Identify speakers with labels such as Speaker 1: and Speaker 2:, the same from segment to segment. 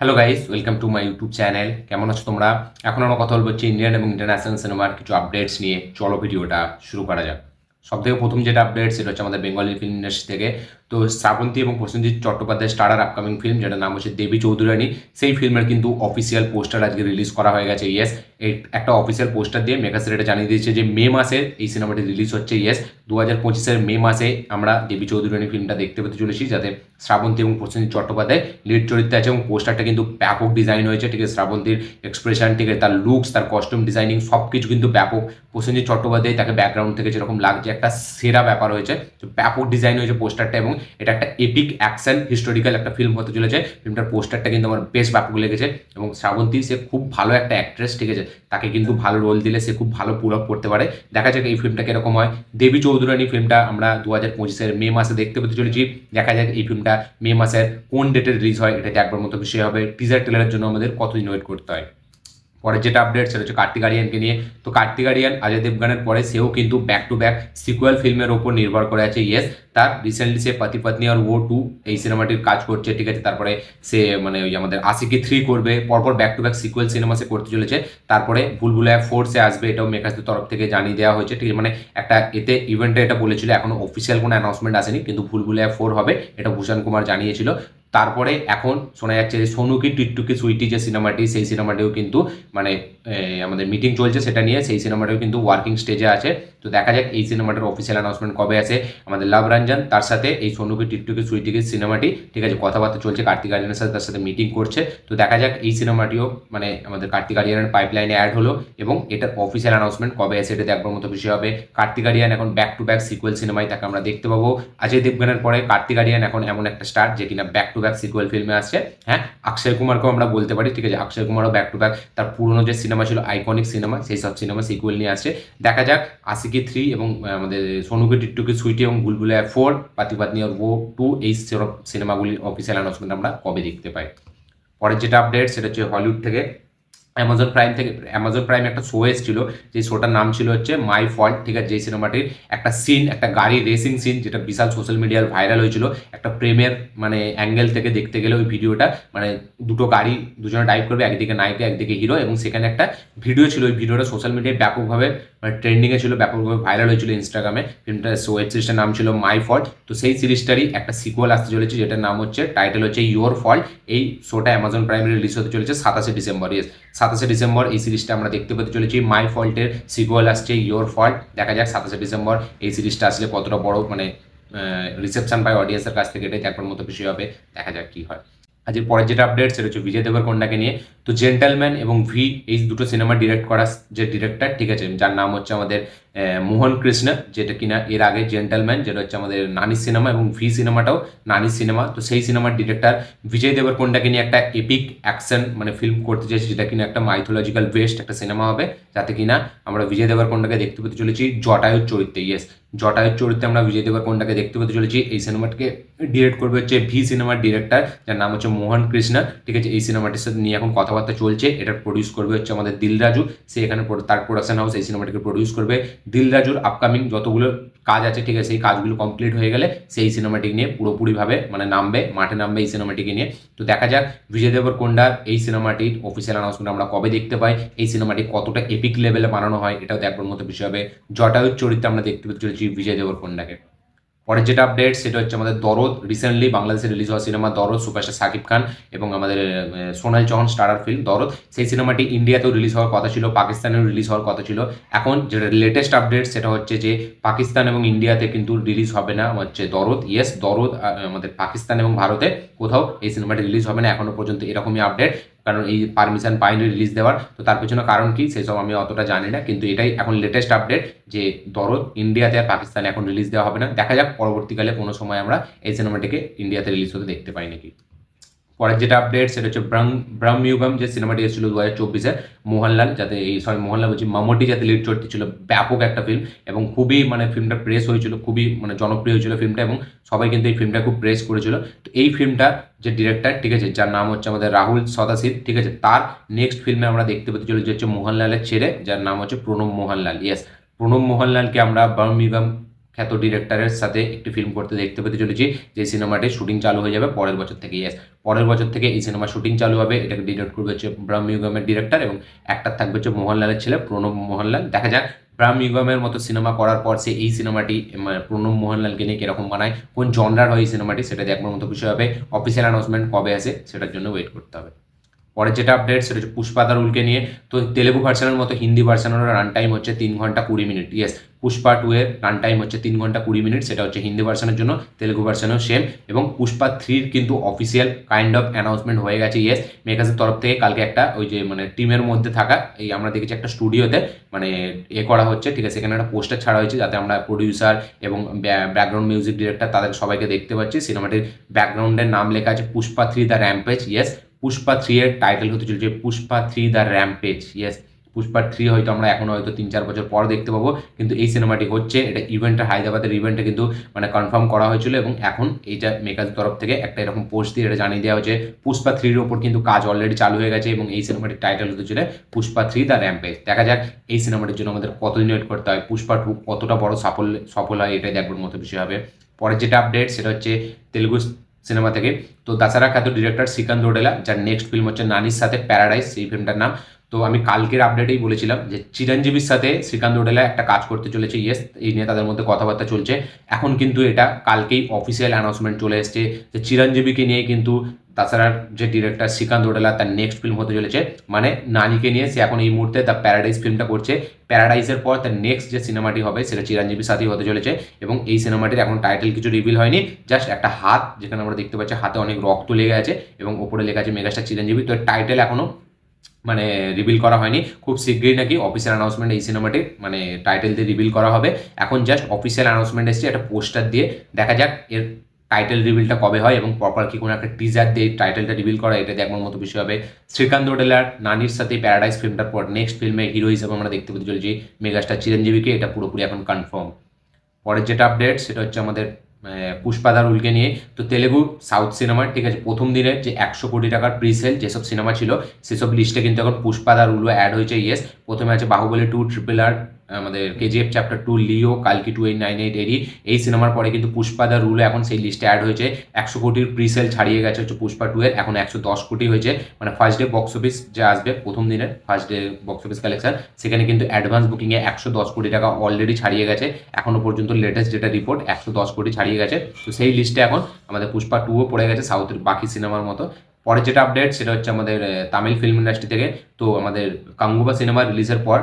Speaker 1: Hello guys welcome to my YouTube channel কেমন আছো তোমরা? এখন আমরা কথা বলব হচ্ছে ইন্ডিয়ান এবং ইন্টারন্যাশনাল সিনেমার কিছু আপডেটস নিয়ে। চলো ভিডিওটা শুরু করা যাক। সব থেকে প্রথম যেটা আপডেট সেটা হচ্ছে আমাদের বেঙ্গলি ফিল্ম ইন্ডাস্ট্রি থেকে। তো শ্রাবন্তী এবং Prosenjit Chattopadhyay starrer upcoming film যেটার নাম হচ্ছে দেবী চৌধুরানী, সেই ফিল্মের কিন্তু অফিসিয়াল পোস্টার আজকে রিলিজ করা হয়ে গেছে ইয়েস একটা অফিসিয়াল পোস্টার দিয়ে মেগাসের এটা জানিয়ে দিয়েছে যে মে মাসে এই সিনেমাটি রিলিজ হচ্ছে ইয়েস দু হাজার পঁচিশের মে মাসে আমরা দেবী চৌধুরানী ফিল্মটা দেখতে পেতে চলেছি, যাতে শ্রাবন্তী এবং প্রসেনজিৎ চট্টোপাধ্যায় লিড চরিত্রে আছে এবং পোস্টারটা কিন্তু ব্যাপক ডিজাইন হয়েছে, ঠিক আছে। শ্রাবন্তীর এক্সপ্রেশন ঠিক আছে, তার লুকস তার কস্টিউম ডিজাইনিং সব কিছু কিন্তু ব্যাপক। প্রসেনজিৎ চট্টোপাধ্যায় তাকে ব্যাকগ্রাউন্ড থেকে যেরকম লাগছে, একটা সেরা ব্যাপার হয়েছে ব্যাপক ডিজাইন হয়েছে পোস্টারটা এবং এটা একটা এপিক অ্যাকশন হিস্টোরিক্যাল একটা ফিল্ম হতে চলেছে। ফিল্মটার পোস্টারটা কিন্তু আমার বেশ ব্যাপক লেগেছে এবং শ্রাবন্তী, সে খুব ভালো একটা অ্যাক্ট্রেস ঠিক আছে? তাকে কিন্তু ভালো রোল দিলে সে খুব ভালো পুরো করতে পারে। দেখা যাক এই ফিল্মটা কীরকম হয়। দেবী চৌধুরানী ফিল্মটা আমরা দু হাজার পঁচিশের মে মাসে দেখতে পেতে চলেছি। দেখা যাক এই ফিল্মটা মে মাসের কোন ডেটে রিলিজ হয়, এটা দেখবার মতো বিষয় হবে। টিজার টেলারের জন্য আমাদের কতদিন ওয়েট করতে হয়। পরে যেটা আপডেট সেটা হচ্ছে কার্তিক আরিয়ানকে নিয়ে। তো কার্তিক আরিয়ান অজয় দেবগানের পরে সেও কিন্তু ব্যাক টু ব্যাক সিকুয়াল ফিল্মের ওপর নির্ভর করে আছে ইয়েস তার রিসেন্টলি সে পতি পত্নী আর ও টু এই সিনেমাটির কাজ করছে, ঠিক আছে। তারপরে সে মানে ওই আমাদের আশিকি থ্রি করবে, পরপর back to back sequel cinema সে করতে চলেছে। তারপরে ভুলভুলায়া ফোর সে আসবে, এটাও মেকাসদের তরফ থেকে জানিয়ে দেওয়া হয়েছে, ঠিক আছে। মানে একটা এতে ইভেন্টে এটা বলেছিল, এখনও অফিসিয়াল কোনো অ্যানাউন্সমেন্ট আসেনি, কিন্তু ভুলভুলায়া ফোর হবে, এটা ভূষণ কুমার জানিয়েছিল। তারপরে এখন শোনা যাচ্ছে যে সোনুকি টিকটুকি সুইটি যে সিনেমাটি, সেই সিনেমাটিও কিন্তু মানে আমাদের মিটিং চলছে সেটা নিয়ে, সেই সিনেমাটিও কিন্তু ওয়ার্কিং স্টেজে আছে। তো দেখা যাক এই সিনেমাটার অফিসিয়াল অ্যানাউন্সমেন্ট কবে আসে আমাদের লাভ রঞ্জন, তার সাথে এই সোনুকি টিকটুকি সুইটিকি সিনেমাটি, ঠিক আছে, কথাবার্তা চলছে, কার্তিক আরিয়ানের সাথে তার সাথে মিটিং করছে। তো দেখা যাক এই সিনেমাটিও মানে আমাদের কার্তিক আরিয়ানের পাইপলাইনে অ্যাড হলো এবং এটার অফিসিয়াল অ্যানাউন্সমেন্ট কবে আসে এটা দেখবার মতো বিষয় হবে। কার্তিক আরিয়ান এখন ব্যাক টু ব্যাক সিকুয়েল সিনেমায় তাকে আমরা দেখতে পাবো। অজয় দেবগানের পরে কার্তিক আরিয়ান এখন এমন একটা স্টার যে কিনা ব্যাক টু ব্যাক সিকুয়েল ফিল্মে আসছে। হ্যাঁ অক্ষয় কুমারকেও আমরা বলতে পারি, ঠিক আছে, অক্ষয় কুমারও ব্যাক টু ব্যাক তার পুরনো যে সিনেমা ছিল আইকনিক সিনেমা সেই সব সিনেমা সিকুয়েল নিয়ে আসছে। দেখা যাক, আশিকি থ্রি এবং আমাদের সোনুকি টিট্টুকি সুইটি এবং বুলবুলে ফোর পাতি পাতনি আর ও টু এই সিনেমাগুলির অফিসিয়াল অ্যানাউন্সমেন্ট আমরা কবে দেখতে পাই। পরের যেটা আপডেট সেটা হচ্ছে হলিউড থেকে অ্যামাজন প্রাইম থেকে অ্যামাজন প্রাইম একটা শো এসেছিল যে শোটার নাম ছিল হচ্ছে মাই ফল্ট ঠিক আছে? যেই সিনেমাটির একটা সিন একটা গাড়ি রেসিং সিন যেটা বিশাল সোশ্যাল মিডিয়ার ভাইরাল হয়েছিল, একটা প্রেমের মানে অ্যাঙ্গেল থেকে দেখতে গেলে ওই ভিডিওটা মানে দুটো গাড়ি দুজনে ড্রাইভ করবে, একদিকে নায়িকা একদিকে হিরো এবং সেখানে একটা ভিডিও ছিল, ওই ভিডিওটা সোশ্যাল মিডিয়ায় ব্যাপকভাবে মানে ট্রেন্ডিংয়ে ছিল, ব্যাপকভাবে ভাইরাল হয়েছিল ইনস্টাগ্রামে ফিল্মটা ওয়েব সিরিজটার নাম ছিল মাই ফল্ট তো সেই সিরিজটারই একটা সিকুয়াল আসতে চলেছে, যেটার নাম হচ্ছে টাইটেল হচ্ছে ইয়োর ফল্ট এই শোটা অ্যামাজন প্রাইমে রিলিজ হতে চলেছে সাতাশে ডিসেম্বর ইয়েস সাতাশে ডিসেম্বর এই সিরিজটা আমরা দেখতে পেতে চলেছি। মাই ফল্টের সিকুয়াল আসছে ইয়োর ফল্ট দেখা যাক সাতাশে ডিসেম্বর এই সিরিজটা আসলে কতটা বড় মানে রিসেপশন পায় অডিয়েন্সের কাছ থেকে, এটাই দেখার মতো বিষয় হবে। দেখা যাক কি হয়। আজকের পরের যেটা আপডেট সেটা হচ্ছে বিজয় দেবরকন্ডাকে নিয়ে। তো জেন্টালম্যান এবং ভি এই দুটো সিনেমা ডিরেক্ট করা যে ডিরেক্টর ঠিক আছে? যার নাম হচ্ছে আমাদের মোহন কৃষ্ণ যেটা কিনা এর আগে জেন্টালম্যান যেটা হচ্ছে আমাদের নানি সিনেমা এবং ভি সিনেমাটাও নানি সিনেমা। তো সেই সিনেমার ডিরেক্টর বিজয় দেবরকন্ডাকে নিয়ে একটা এপিক অ্যাকশন মানে ফিল্ম করতে চাইছে, যেটা কিনা একটা মাইথোলজিক্যাল বেস্ট একটা সিনেমা হবে, যাতে কিনা আমরা বিজয় দেবরকন্ডাকে দেখতে পেতে চলেছি জটায়ুর চরিত্রে। ইয়েস জটায়ুর চরিত্রে আমরা বিজয় দেবরকন্ডাকে দেখতে পেতে চলেছি। এই সিনেমাটাকে ডিরেক্ট করবে হচ্ছে ভি সিনেমার ডিরেক্টর যার নাম হচ্ছে মোহন কৃষ্ণ ঠিক আছে, এই সিনেমাটির সাথে নিয়ে এখন কথাবার্তা চলছে। এটা প্রডিউস করবে হচ্ছে আমাদের দিল রাজু সে এখানে তার প্রোডাকশন হাউস এই সিনেমাটিকে প্রডিউস করবে। দিল রাজুর আপকামিং যতগুলো কাজ আছে, ঠিক আছে, সেই কাজগুলো কমপ্লিট হয়ে গেলে সেই সিনেমাটিক নিয়ে পুরোপুরিভাবে মানে নামবে, মাঠে নামবে এই সিনেমাটিকে নিয়ে। তো দেখা যাক বিজয় দেবর কোন্ডার এই সিনেমাটির অফিসিয়াল অ্যানাউন্সমেন্ট আমরা কবে দেখতে পাই, এই সিনেমাটি কতটা এপিক লেভেলে বানানো হয়, এটাও দেখবার মতো বিষয় হবে। জটায়ুর চরিত্রে আমরা দেখতে পেতে চলেছি বিজয় দেবর কোন্ডাকে। পরের যেটা আপডেট সেটা হচ্ছে আমাদের দরদ রিসেন্টলি বাংলাদেশে রিলিজ হওয়া সিনেমা দরদ সুপারস্টার সাকিব খান এবং আমাদের সোনাল চৌহান স্টারার ফিল্ম দরদ। সেই সিনেমাটি ইন্ডিয়াতেও রিলিজ হওয়ার কথা ছিল, পাকিস্তানেও রিলিজ হওয়ার কথা ছিল। এখন যেটা লেটেস্ট আপডেট সেটা হচ্ছে যে পাকিস্তান এবং ইন্ডিয়াতে কিন্তু রিলিজ হবে না হচ্ছে দরদ। ইয়েস দরদ আমাদের পাকিস্তান এবং ভারতে কোথাও এই সিনেমাটি রিলিজ হবে না। এখনও পর্যন্ত এরকমই আপডেট কারণ এই পারমিশন পাইনি রিলিজ দেওয়ার, তো তার পেছনে কারণ কি সেসব আমি অতটা জানি না, কিন্তু এটাই এখন লেটেস্ট আপডেট যে দরদ ইন্ডিয়াতে আর পাকিস্তানে এখন রিলিজ দেওয়া হবে না। দেখা যাক, পরবর্তীকালে কোনো সময় আমরা এই সিনেমাটিকে ইন্ডিয়াতে রিলিজ হতে দেখতে পাই নাকি। পরের যেটা আপডেট সেটা হচ্ছে ব্রাম, ব্রাহ্মযুগম, যে সিনেমাটি এসেছিল দু হাজার চব্বিশে, মোহনলাল, যাতে এই সরি মোহনলাল বলছি, মামটি যাতে লিড চরিত্র ছিল, ব্যাপক একটা ফিল্ম এবং খুবই মানে ফিল্মটা প্রেস হয়েছিল, খুবই মানে জনপ্রিয় হয়েছিল ফিল্মটা এবং সবাই কিন্তু এই ফিল্মটা খুব প্রেস করেছিল। তো এই ফিল্মটা যে ডিরেক্টর ঠিক আছে, যার নাম হচ্ছে আমাদের রাহুল সদাশিব, ঠিক আছে, তার নেক্সট ফিল্মে আমরা দেখতে পেতে চলেছি হচ্ছে মোহনলালের ছেলে যার নাম হচ্ছে প্রণব মোহনলাল ইয়েস প্রণব মোহনলালকে আমরা বার্মিগাম খ্যাত ডিরেক্টরের সাথে একটি ফিল্ম করতে দেখতে পেতে চলেছি, যে সিনেমাটির শুটিং চালু হয়ে যাবে পরের বছর থেকে ইয়েস পরের বছর থেকে এই সিনেমা শুটিং চালু হবে, এটাকে ডিরেক্ট করবে হচ্ছে ব্রাহ্ম ইউগমের ডিরেক্টর এবং একটা থাকবে হচ্ছে মোহনলালের ছেলে প্রণব মোহনলাল। দেখা যাক ব্রাহ্ম ইউগমের মতো সিনেমা করার পর সে এই সিনেমাটি প্রণব মোহনলালকে নিয়ে কীরকম বানায়, কোন জনরার হয় এই সিনেমাটি সেটা দেখবার মতো বিষয় হবে। অফিসিয়াল অ্যানাউন্সমেন্ট কবে আসে, সেটার জন্য ওয়েট করতে হবে। পরে যেটা আপডেট সেটা হচ্ছে পুষ্পা দারুলকে নিয়ে, তো তেলেগু ভার্সনের মতো হিন্দি ভার্সনেরও রান টাইম হচ্ছে তিন ঘণ্টা কুড়ি মিনিট ইয়েস পুষ্পা টু এর রান টাইম হচ্ছে তিন ঘণ্টা কুড়ি মিনিট সেটা হচ্ছে হিন্দি ভার্সনের জন্য, তেলেগু ভার্সনেও সেম এবং পুষ্পা থ্রির কিন্তু অফিসিয়াল কাইন্ড অফ অ্যানাউন্সমেন্ট হয়ে গেছে ইয়েস মেকাসের তরফ থেকে কালকে একটা ওই যে মানে টিমের মধ্যে থাকা, এই আমরা দেখেছি একটা স্টুডিওতে মানে এ করা হচ্ছে, ঠিক আছে, সেখানে একটা পোস্টার ছাড়া হয়েছে, যাতে আমরা প্রডিউসার এবং ব্যাকগ্রাউন্ড মিউজিক ডিরেক্টর তাদের সবাইকে দেখতে পাচ্ছি সিনেমাটির ব্যাকগ্রাউন্ডের নাম লেখা আছে Pushpa three the rampage yes Pushpa three এর টাইটেল হতে চলছে Pushpa three the rampage yes Pushpa three হয়তো আমরা এখনও হয়তো তিন চার বছর পর দেখতে পাবো, কিন্তু এই সিনেমাটি হচ্ছে, এটা ইভেন্টটা হায়দ্রাবাদের ইভেন্টে কিন্তু মানে কনফার্ম করা হয়েছিল এবং এখন এইটা মেকার তরফ থেকে একটা এরকম পোস্ট দিয়ে এটা জানিয়ে দেওয়া হয়েছে, পুষ্পা থ্রির ওপর কিন্তু কাজ অলরেডি চালু হয়ে গেছে এবং এই সিনেমাটির টাইটেল হতে চলে পুষ্পা থ্রি দ্য র্যাম্পেজ দেখা যাক এই সিনেমাটির জন্য আমাদের কতদিন ওয়েট করতে হয়, পুষ্পা টু কতটা বড় সাফল্য, সফল হয়, এটাই দেখবার মতো বিষয় হবে। পরের যেটা আপডেট সেটা হচ্ছে তেলুগু সিনেমা থেকে। তো তাছাড়া খ্যাত ডিরেক্টর শ্রীকান্ত ওডেলা, যার নেক্সট ফিল্ম হচ্ছে নানির সাথে প্যারাডাইস এই ফিল্মটার নাম। তো আমি কালকের আপডেটেই বলেছিলাম যে চিরঞ্জীবীর সাথে শ্রীকান্ত ওডেলা একটা কাজ করতে চলেছে। ইয়েস এই নিয়ে তাদের মধ্যে কথাবার্তা চলছে। এখন কিন্তু এটা কালকেই অফিসিয়াল অ্যানাউন্সমেন্ট চলে এসছে যে চিরঞ্জীবীকে নিয়ে কিন্তু তাছাড়া যে ডিরেক্টর শ্রীকান্ত ওডেলা তার নেক্সট ফিল্ম হতে চলেছে মানে নানিকে নিয়ে সে এখন এই মুহূর্তে দ্য প্যারাডাইজ ফিল্মটা করছে। প্যারাডাইজের পর তার নেক্সট যে সিনেমাটি হবে, সেটা চিরঞ্জীবীর সাথেই হতে চলেছে এবং এই সিনেমাটির এখন টাইটেল কিছু রিভিল হয়নি। জাস্ট একটা হাত, যেখানে আমরা দেখতে পাচ্ছি হাতে অনেক রক্ত লেগে আছে এবং ওপরে লেখা আছে মেগাস্টার চিরঞ্জীবী। তো টাইটেল এখনও মানে রিভিল করা হয়নি। খুব শীঘ্রই নাকি অফিসিয়াল অ্যানাউন্সমেন্ট এই সিনেমাটি মানে টাইটেল দিয়ে রিভিল করা হবে। এখন জাস্ট অফিসিয়াল অ্যানাউন্সমেন্ট এসছে, একটা পোস্টার দিয়ে। দেখা যাক এর টাইটেল রিভিলটা কবে হয় এবং প্রপার কি কোনো একটা টিজার দিয়ে টাইটেলটা রিভিল করা, এটা দেখবার মতো বিষয় হবে শ্রীকান্ত ওডেলার নানির সাথে প্যারাডাইস ফিল্মটার পর নেক্সট ফিল্মে হিরো হিসেবে আমরা দেখতে পেতে চলেছি মেগাস্টার চিরঞ্জীবীকে, এটা পুরোপুরি এখন কনফার্ম পরের যেটা আপডেট সেটা হচ্ছে আমাদের পুষ্পাদার উলকে নিয়ে। তো তেলেগু সাউথ সিনেমার ঠিক আছে, প্রথম দিনের যে একশো কোটি টাকার প্রিসেল যেসব সিনেমা ছিল, সেসব লিস্টে কিন্তু এখন পুষ্পাদার উলও অ্যাড হয়েছে ইয়েস প্রথমে আছে বাহুবলী টু ট্রিপল আর আমাদের কেজিএফ চ্যাপ্টার টু লিও কালকি টু এইট নাইন এইট এরি এই সিনেমার পরে কিন্তু পুষ্পা দা রুল এখন সেই লিস্টে অ্যাড হয়েছে। একশো কোটির প্রিসেল ছাড়িয়ে গেছে হচ্ছে পুষ্পা টু এর, এখন একশো দশ কোটি হয়েছে। মানে ফার্স্ট ডে বক্স অফিস যে আসবে, প্রথম দিনের first day box office collection সেখানে কিন্তু অ্যাডভান্স বুকিংয়ে একশো দশ কোটি টাকা অলরেডি ছাড়িয়ে গেছে। এখনও পর্যন্ত লেটেস্ট যেটা রিপোর্ট একশো দশ কোটি ছাড়িয়ে গেছে। তো সেই লিস্টে এখন আমাদের পুষ্পা টুও পড়ে গেছে সাউথের বাকি সিনেমার মতো। পরে যেটা আপডেট সেটা হচ্ছে আমাদের তামিল ফিল্ম ইন্ডাস্ট্রি থেকে। তো আমাদের কাঙ্গুবা সিনেমা রিলিজের পর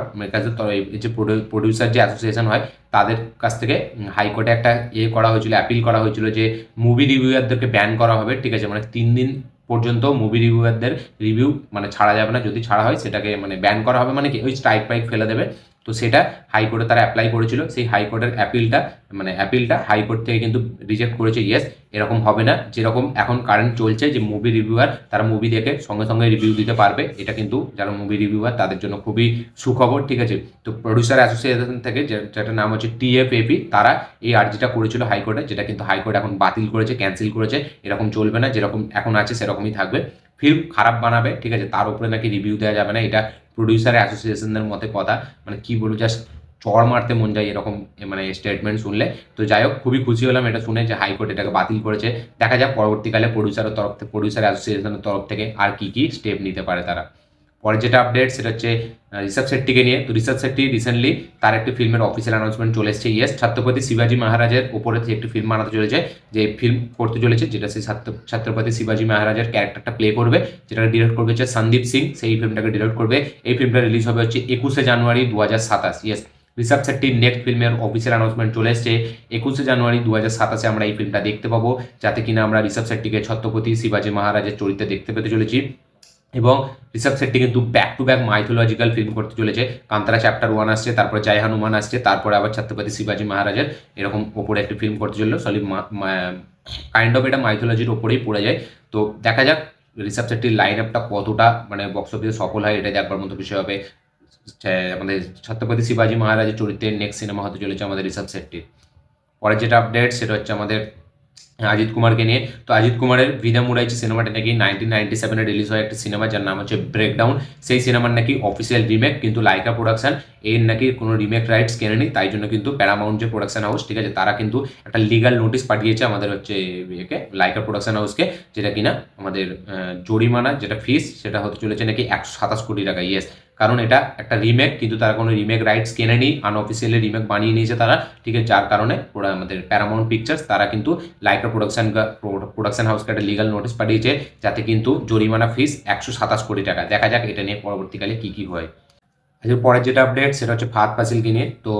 Speaker 1: এই যে প্রডিউসার যে অ্যাসোসিয়েশন হয়, তাদের কাছ থেকে হাইকোর্টে একটা ইয়ে করা হয়েছিল অ্যাপিল করা হয়েছিল যে মুভি রিভিউয়ারদেরকে ব্যান করা হবে, ঠিক আছে? মানে তিন দিন পর্যন্ত মুভি রিভিউয়ারদের রিভিউ মানে ছাড়া যাবে না। যদি ছাড়া হয়, সেটাকে মানে ব্যান করা হবে মানে কি? ওই স্ট্রাইক পাইক ফেলে দেবে। তো সেটা হাইকোর্টে তারা অ্যাপ্লাই করেছিল। সেই হাইকোর্টের অ্যাপিলটা মানে অ্যাপিলটা হাইকোর্ট থেকে কিন্তু রিজেক্ট করেছে। ইয়েস এরকম হবে না। যেরকম এখন কারেন্ট চলছে যে মুভি রিভিউয়ার তারা মুভি দেখে সঙ্গে সঙ্গে রিভিউ দিতে পারবে। এটা কিন্তু যারা মুভি রিভিউয়ার তাদের জন্য খুবই সুখবর, ঠিক আছে? তো প্রডিউসার অ্যাসোসিয়েশন থেকে যেটার নাম হচ্ছে টিএফএপি তারা এই আর্জিটা করেছিল হাইকোর্টে যেটা কিন্তু হাইকোর্ট এখন বাতিল করেছে ক্যান্সেল করেছে। এরকম চলবে না, যেরকম এখন আছে, সেরকমই থাকবে। ফিল্ম খারাপ বানাবে, ঠিক আছে? তার উপরে নাকি রিভিউ দেওয়া যাবে না। এটা প্রডিউসার অ্যাসোসিয়েশনের মতে কথা মানে কি বলব জাস্ট চর মারতে মন যায় এরকম মানে স্টেটমেন্ট শুনলে। তো যাই হোক, খুবই খুশি হলাম এটা শুনে যে হাইকোর্ট এটাকে বাতিল করেছে। দেখা যাক পরবর্তীকালে প্রডিউসারের তরফ থেকে প্রডিউসার অ্যাসোসিয়েশনের তরফ থেকে আর কি কি স্টেপ নিতে পারে তারা। পরে যেটা আপডেট সেটা হচ্ছে ঋষভ শেট্টিকে নিয়ে। তো ঋষভ শেট্টি রিসেন্টলি তার একটি ফিল্মের অফিসিয়াল অ্যানাউন্সমেন্ট চলে এসেছে ইয়েস ছাত্রপতি শিবাজি মহারাজের উপরে একটি ফিল্ম বানাতে চলেছে, যে ফিল্ম করতে চলেছে, যেটা সেই ছাত্রপতি শিবাজি মহারাজের ক্যারেক্টারটা প্লে করবে যেটা ডিরেক্ট করবে হচ্ছে সন্দীপ সিং, সেই ফিল্মটাকে ডিরেক্ট করবে। এই ফিল্মটা রিলিজ হবে হচ্ছে একুশে জানুয়ারি দু হাজার সাতাশ ইয়েস ঋষভ শেট্টির নেক্সট ফিল্মের অফিসিয়াল অ্যানাউন্সমেন্ট চলে এসছে, একুশে জানুয়ারি দু হাজার সাতাশে আমরা এই ফিল্মটা দেখতে পাবো, যাতে কিনা আমরা ঋষভ শেট্টিকে ছত্রপতি শিবাজি মহারাজের চরিত্রে দেখতে পেতে চলেছি। এবং ঋষভ শেট্টি কিন্তু back to back mythological film করতে চলেছে। কান্তারা চ্যাপ্টার ওয়ান আসছে, তারপরে জয় হনুমান আসছে, তারপরে আবার ছত্রপতি শিবাজি মহারাজের এরকম ওপরে একটি ফিল্ম করতে চলল। সলি কাইন্ড অফ এটা মাইথোলজির ওপরেই পড়ে যায়। তো দেখা যাক ঋষভ শেট্টির লাইন আপটা কতটা মানে বক্স অফিসে সফল হয়, এটা দেখবার মতো বিষয় হবে। আমাদের ছত্রপতি শিবাজি মহারাজের চরিত্রের নেক্সট সিনেমা হতে চলেছে আমাদের ঋষভ শেট্টির পরে যেটা আপডেট সেটা হচ্ছে আমাদের অজিত কুমারকে নিয়ে। তো অজিত কুমারের ভিদা মুরাইচি সিনেমাটা নাকি নাইনটিন নাইনটি সেভেনে রিলিজ হয় একটা সিনেমা যার নাম হচ্ছে ব্রেকডাউন সেই সিনেমার নাকি অফিসিয়াল রিমেক কিন্তু লাইকা প্রোডাকশন এর নাকি কোনো রিমেক রাইটস কেনেনি, তাই জন্য কিন্তু প্যারামাউন্ট যে প্রোডাকশন হাউস ঠিক আছে, তারা কিন্তু একটা লিগাল নোটিশ পাঠিয়েছে আমাদের হচ্ছে ইয়েকে লাইকা প্রোডাকশন হাউসকে যেটা কিনা আমাদের জরিমানা, যেটা ফিস সেটা হতে চলেছে নাকি একশো সাতাশ কোটি টাকা ইয়েস কারণ এটা একটা রিমেক কিন্তু তারা কোনো রিমেক রাইটস কেনেনি আনঅফিসিয়ালি রিমেক বানিয়ে নিয়েছে তারা, ঠিক আছে? যার কারণে ওরা আমাদের প্যারামাউন্ট পিকচার্স তারা কিন্তু লাইকা প্রোডাকশন প্রোডাকশন হাউসকে একটা লিগাল নোটিশ পাঠিয়েছে, যাতে কিন্তু জরিমানা ফিস একশো সাতাশ কোটি টাকা। দেখা যাক এটা নিয়ে পরবর্তীকালে কী কী হয়। আজকের পরের যেটা আপডেট সেটা হচ্ছে ফাহাদ ফাসিলকে নিয়ে। তো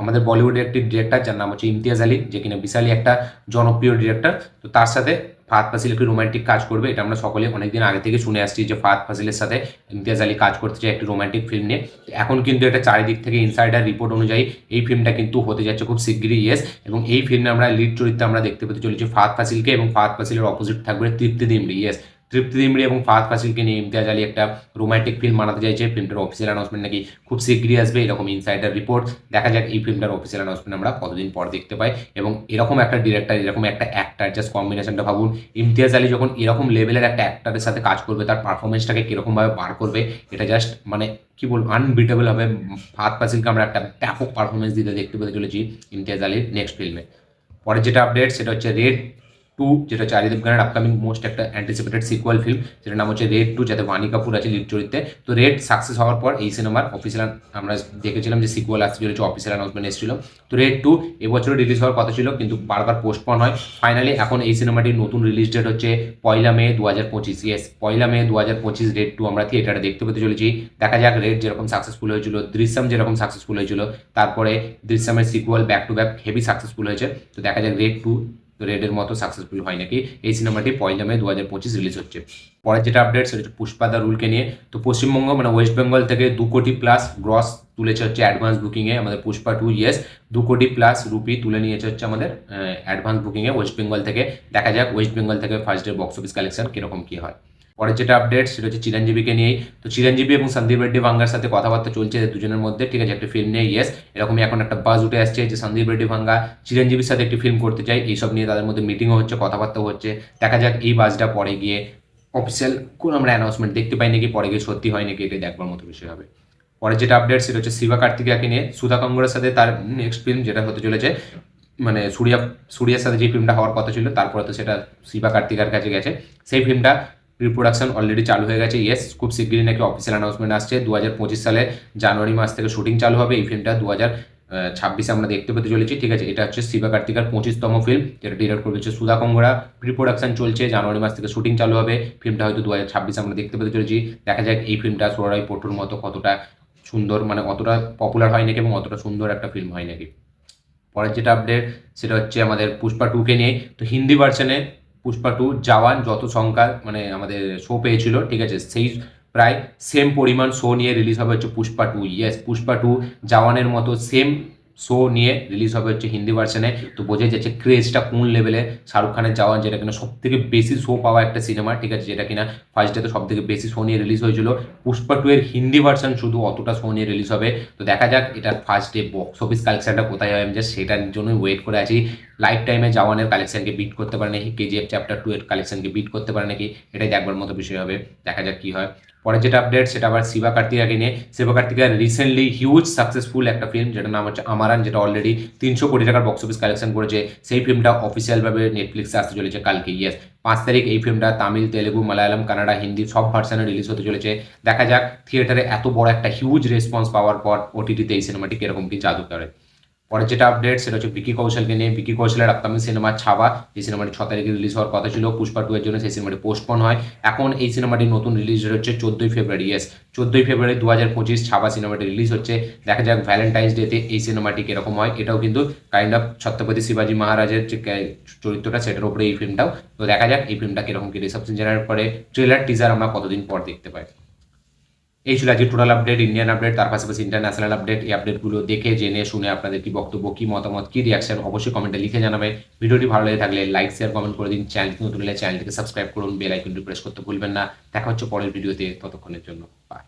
Speaker 1: আমাদের বলিউডের একটি ডিরেক্টর যার নাম হচ্ছে ইমতিয়াজ আলী, যে কিনা বিশালই একটা জনপ্রিয় ডিরেক্টর তো তার সাথে ফাহাদ ফাসিল একটি রোমান্টিক কাজ করবে, এটা আমরা সকলে অনেকদিন আগে থেকে শুনে আসছি যে ফাহাদ ফাসিলের সাথে ইমতিয়াজ আলী কাজ করতে চায় একটি রোমান্টিক ফিল্ম নিয়ে। এখন কিন্তু এটা চারিদিক থেকে ইনসাইডার রিপোর্ট অনুযায়ী এই ফিল্মটা কিন্তু হতে যাচ্ছে খুব শিগগিরই ইয়েস এবং এই ফিল্মে আমরা লিড চরিত্রে আমরা দেখতে পেতে চলেছি ফাহাদ ফাসিলকে এবং ফাহাদ ফাসিলের অপোজিট থাকবে তৃপ্তি দিমরি ইয়েস তৃপ্তি দিমরি এবং ফাহাদ ফাসিলকে নিয়ে ইমতিয়াজ আলী একটা রোমান্টিক ফিল্ম বানাতে চাইছে। ফিল্মটার অফিসিয়াল অ্যানাউন্সমেন্ট নাকি খুব শীঘ্রই আসবে, এরকম ইনসাইডার রিপোর্ট দেখা যাক এই ফিল্মটার অফিসিয়াল অ্যানাউন্সমেন্ট আমরা কতদিন পর দেখতে পাই এবং এরকম একটা ডিরেক্টর এরকম একটা অ্যাক্টার জাস্ট কম্বিনেশনটা ভাবুন, ইমতিয়াজ আলী যখন এরকম লেভেলের একটা অ্যাক্টারের সাথে কাজ করবে, তার পারফরমেন্সটাকে কীরকমভাবে বার করবে, এটা জাস্ট মানে কি বলব আনবিটেবল হবে। ফাহাদ ফাসিলকে আমরা একটা ব্যাপক পারফরমেন্স দিতে দেখতে পেতে চলেছি ইমতিয়াজ আলীর নেক্সট ফিল্মে পরের যেটা আপডেট সেটা হচ্ছে রেড টু যেটা হচ্ছে অরিদীপ গানের আপকামিং মোস্ট একটা অ্যান্টিসিপেটেড সিকুয়াল ফিল্ম যেটার নাম হচ্ছে রেড টু যাতে বাণী কাপুর আছে লিড চরিত্রে। তো রেড সাকসেস হওয়ার পর এই সিনেমার অফিসিয়াল আমরা দেখেছিলাম যে সিকুয়াল আসতে চলেছে অফিসিয়াল অ্যানাউন্সমেন্ট এসেছিল। তো রেড টু এবছরে রিলিজ হওয়ার কথা ছিল, কিন্তু বারবার পোস্টপন হয়। ফাইনালি এখন এই সিনেমাটির নতুন রিলিজ ডেট হচ্ছে পয়লা মে দু হাজার পঁচিশ। ইয়েস পয়লা মে দু হাজার পঁচিশ রেড টু আমরা থিয়েটারে দেখতে পেতে চলেছি। দেখা যাক রেড যেরকম সাকসেসফুল হয়েছিল দৃশ্যম যেরকম সাকসেসফুল হয়েছিল, তারপরে দৃশ্যমের sequel back to back heavy successful হয়েছে। তো দেখা যাক রেড টু রেডের মতো সাকসেসফুল হয় নাকি? এই সিনেমাটি পয়লা মে দু হাজার পঁচিশ রিলিজ হচ্ছে। পরের যেটা আপডেট সেটা হচ্ছে পুষ্পাদা রুলকে নিয়ে। তো পশ্চিমবঙ্গ মানে ওয়েস্ট বেঙ্গল থেকে দু কোটি প্লাস গ্রস তুলেছে হচ্ছে অ্যাডভান্স বুকিংয়ে আমাদের পুষ্পা টু ইয়েস দু কোটি প্লাস রুপি তুলে নিয়েছে হচ্ছে আমাদের অ্যাডভান্স বুকিংয়ে ওয়েস্ট বেঙ্গল থেকে। দেখা যাক ওয়েস্ট বেঙ্গল থেকে first day box office collection কীরকম কী হয়। পরের যেটা আপডেট সেটা হচ্ছে চিরঞ্জীবীকে নিয়েই। তো চিরঞ্জীবী এবং সন্দীপ রেড্ডি ভাঙ্গার সাথে কথাবার্তা চলছে দুজনের মধ্যে। ঠিক আছে, একটা ফিল্ম নিয়ে ইয়েস এরকমই এখন একটা বাজ উঠে আসছে যে সন্দীপ রেড্ডি ভাঙ্গা চিরঞ্জীবীর সাথে একটি ফিল্ম করতে চাই। এইসব নিয়ে তাদের মধ্যে মিটিংও হচ্ছে কথাবার্তা হচ্ছে। দেখা যাক এই বাজটা পরে গিয়ে অফিসিয়াল কোন আমরা অ্যানাউন্সমেন্ট দেখতে পাই নাকি, পরে গিয়ে সত্যি হয় নাকি এটা দেখবার মতো বিষয় হবে। পরের যেটা আপডেট সেটা হচ্ছে শিবা কার্তিকাকে নিয়ে সুধা কঙ্গরের সাথে তার নেক্সট ফিল্ম যেটা হতে চলেছে মানে সূর্যা, সূর্যের সাথে যে ফিল্মটা হওয়ার কথা ছিল, তারপরে তো সেটা শিবা কার্তিকার কাছে গেছে। সেই ফিল্মটা প্রি প্রোডাকশন অলরেডি চালু হয়ে গেছে। ইয়েস খুব শীঘ্রই নাকি অফিসিয়াল অ্যানাউন্সমেন্ট আসছে। দু হাজার পঁচিশ সালে জানুয়ারি মাস থেকে শুটিং চালু হবে। এই ফিল্মটা দু হাজার ছাব্বিশে আমরা দেখতে পেতে চলেছি। ঠিক আছে, এটা হচ্ছে শিবা কার্তিকার পঁচিশতম ফিল্ম যেটা ডিরেক্ট করবে হচ্ছে সুধা কঙ্গরা। প্রি প্রোডাকশন চলছে, জানুয়ারি মাস থেকে শুটিং চালু হবে। ফিল্মটা হয়তো দু হাজার ছাব্বিশে আমরা দেখতে পেতে চলেছি। দেখা যাক এই ফিল্মটা সোরাই পটুর মতো কতটা সুন্দর মানে অতটা পপুলার হয় নাকি এবং অতটা সুন্দর একটা ফিল্ম হয় নাকি। পরের যেটা আপডেট সেটা হচ্ছে আমাদের পুষ্পা টুকে নিয়ে। তো হিন্দি ভার্সনে পুষ্পা টু, জওয়ান যত সংখ্যা মানে আমাদের শো পেয়েছিল, ঠিক আছে? সেই প্রায় সেম পরিমাণ শো নিয়ে রিলিজ হবে হচ্ছে Pushpa two yes Pushpa two, জওয়ানের মতো সেম শো নিয়ে রিলিজ হবে হচ্ছে হিন্দি ভার্সনে তো বোঝাই যাচ্ছে ক্রেজটা কোন লেভেলে শাহরুখ খানের জওয়ান যেটা কিনা সব থেকে বেশি শো পাওয়া একটা সিনেমা ঠিক আছে? যেটা কিনা ফার্স্ট ডেতে সব থেকে বেশি শো নিয়ে রিলিজ হয়েছিল। পুষ্পা টু এর হিন্দি ভার্সন শুধু অতটা শো নিয়ে রিলিজ হবে। তো দেখা যাক এটার ফার্স্ট ডে বক্স অফিস কালেকশনটা কোথায় হবে আমি জাস্ট সেটার জন্যই ওয়েট করে আছি। লাইফ টাইমে জওয়ানের কালেকশনকে বিট করতে পারে নাকি? কেজিএফ চ্যাপ্টার টু এর কালেকশনকে বিট করতে পারে নাকি? এটাই দেখবার মতো বিষয় হবে। দেখা যাক কি হয়। পরে যেটা আপডেট সেটা আবার শিবা কার্তিকাকে নিয়ে। শিবা কার্তিকার রিসেন্টলি হিউজ সাকসেসফুল একটা ফিল্ম যেটার নাম হচ্ছে আমারান যেটা অলরেডি তিনশো কোটি টাকার বক্স অফিস কালেকশন করেছে। সেই ফিল্মটা অফিসিয়ালভাবে নেটফ্লিক্সে আসতে চলেছে কালকে ইয়েস পাঁচ তারিখ এই ফিল্মটা তামিল, তেলেগু, মালায়ালাম, কানাডা, হিন্দি সব ভার্সানে রিলিজ হতে চলেছে। দেখা যাক থিয়েটারে এত বড় একটা হিউজ রেসপন্স পাওয়ার পর ওটিটিতে এই সিনেমাটি কীরকম কি জাদু করে পরের যেটা আপডেট সেটা হচ্ছে বিকি কৌশলকে নিয়ে। বিকি কৌশলের আপকামিং সিনেমা ছাবা এই সিনেমাটি ছ তারিখে রিলিজ হওয়ার কথা ছিল, পুষ্পা টু এর জন্য সেই সিনেমাটি পোস্টপন হয়। এখন এই সিনেমাটির নতুন রিলিজ হচ্ছে চোদ্দোই ফেব্রুয়ারি ইয়েস চোদ্দোই ফেব্রুয়ারি দু হাজার পঁচিশ ছাবা সিনেমাটি রিলিজ হচ্ছে। দেখা যাক ভ্যালেন্টাইন্স ডেতে এই সিনেমাটি কীরকম হয়। এটাও কিন্তু কাইন্ড অফ ছত্রপতি শিবাজি মহারাজের যে চরিত্রটা, সেটার উপরে এই ফিল্মটাও তো দেখা যাক এই ফিল্মটা কীরকম কি রিসেপশন জেনারেট করে। ট্রেলার টিজার আমরা কতদিন পর দেখতে পাই। এই ছিল আজকে টোটাল আপডেট ইন্ডিয়ান আপডেট তার পাশাপাশি ইন্টারন্যাশনাল আপডেট এই আপডেটগুলো দেখে, জেনে, শুনে আপনাদের কি বক্তব্য, কি মতামত, কি রিয়াকশন অবশ্যই কমেন্টে লিখে জানাবে। ভিডিওটি ভালো লেগে থাকলে লাইক শেয়ার কমেন্ট করে দিন। চ্যানেলটি নতুন হলে চ্যানেলটিকে সাবস্ক্রাইব করুন। বেল আইকনটি প্রেস করতে ভুলবেন না। দেখা হচ্ছে পরের ভিডিওতে। ততক্ষণের জন্য বাই